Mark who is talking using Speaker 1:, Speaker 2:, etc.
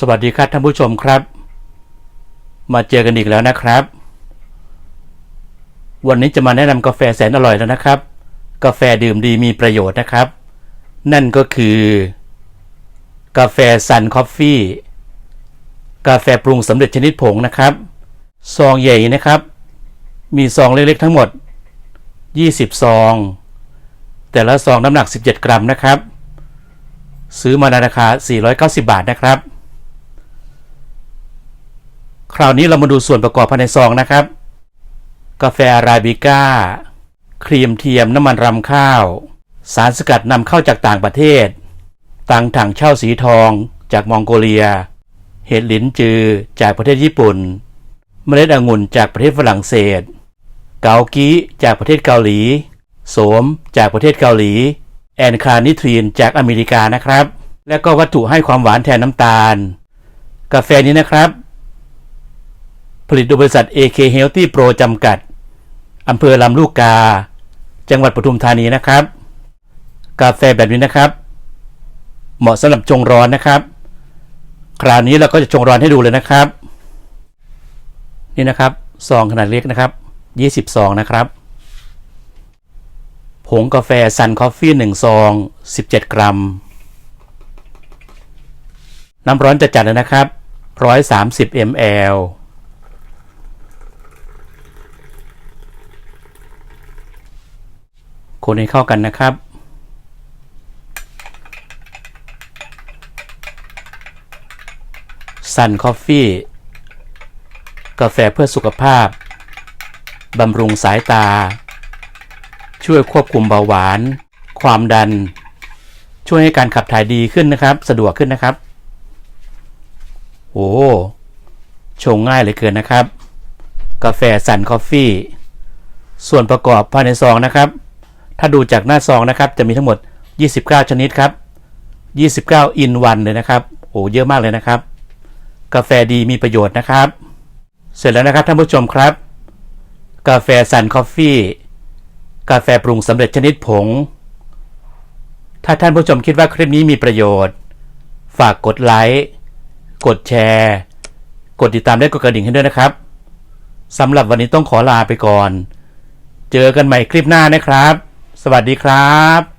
Speaker 1: สวัสดีครับท่านผู้ชมครับ มาเจอกันอีกแล้วนะครับ วันนี้จะมาแนะนำกาแฟแสนอร่อยแล้วนะครับ กาแฟดื่มดีมีประโยชน์นะครับ นั่นก็คือ กาแฟซันคอฟฟี่กาแฟปรุงสำเร็จชนิดผงนะครับ ซองใหญ่นะครับ มีซองเล็กๆทั้งหมด 20 ซอง แต่ละซองน้ำหนัก 17 กรัมนะครับ ซื้อมาในราคา 490 บาทนะครับ คราวนี้เรามาดูส่วนประกอบภายในซองนะครับ กาแฟอาราบิก้า ครีมเทียมน้ำมันรำข้าว สารสกัดนำเข้าจากต่างประเทศ ตังถังเช่าสีทองจากมองโกเลีย เห็ดหลินจือจากประเทศญี่ปุ่น เมล็ดองุ่นจากประเทศฝรั่งเศส เกากีจากประเทศเกาหลี โสมจากประเทศเกาหลี แอนคานิทรีนจากอเมริกานะครับ และก็วัตถุให้ความหวานแทนน้ำตาล กาแฟนี้นะครับ ผลิตโดยบริษัท AK Healthy Pro จำกัด อำเภอลำลูกกา จังหวัดปทุมธานีนะครับ กาแฟแบบนี้นะครับ เหมาะสำหรับชงร้อนนะครับ คราวนี้เราก็จะชงร้อนให้ดูเลยนะครับ นี่นะครับซองขนาดเล็กนะครับ20ซองนะครับ ผงกาแฟซันคอฟฟี่1ซอง 17 กรัม น้ำร้อนจะจัดเลยนะครับ 130 ml คนให้เข้ากันนะครับซันคอฟฟี่ กาแฟเพื่อสุขภาพ บำรุงสายตา ช่วยควบคุมเบาหวาน ความดัน ช่วยให้การขับถ่ายดีขึ้นนะครับ สะดวกขึ้นนะครับ โอ้ชงง่ายเหลยเกินนะครับ กาแฟซันคอฟฟี่ ส่วนประกอบภายในซองนะครับ ถ้าดูจากหน้าซองนะครับ จะมีทั้งหมด 29 ชนิดครับ 29อินวันเลยนะครับ โอ้เยอะมากเลยนะครับ กาแฟดีมีประโยชน์นะครับ เสร็จแล้วนะครับท่านผู้ชมครับ กาแฟซันคอฟฟี่ กาแฟปรุงสำเร็จชนิดผง ถ้าท่านผู้ชมคิดว่าคลิปนี้มีประโยชน์ ฝากกดไลค์ กดแชร์ กดติดตามและกดกระดิ่งให้ด้วยนะครับสำหรับวันนี้ต้องขอลาไปก่อน เจอกันใหม่คลิปหน้านะครับ สวัสดีครับ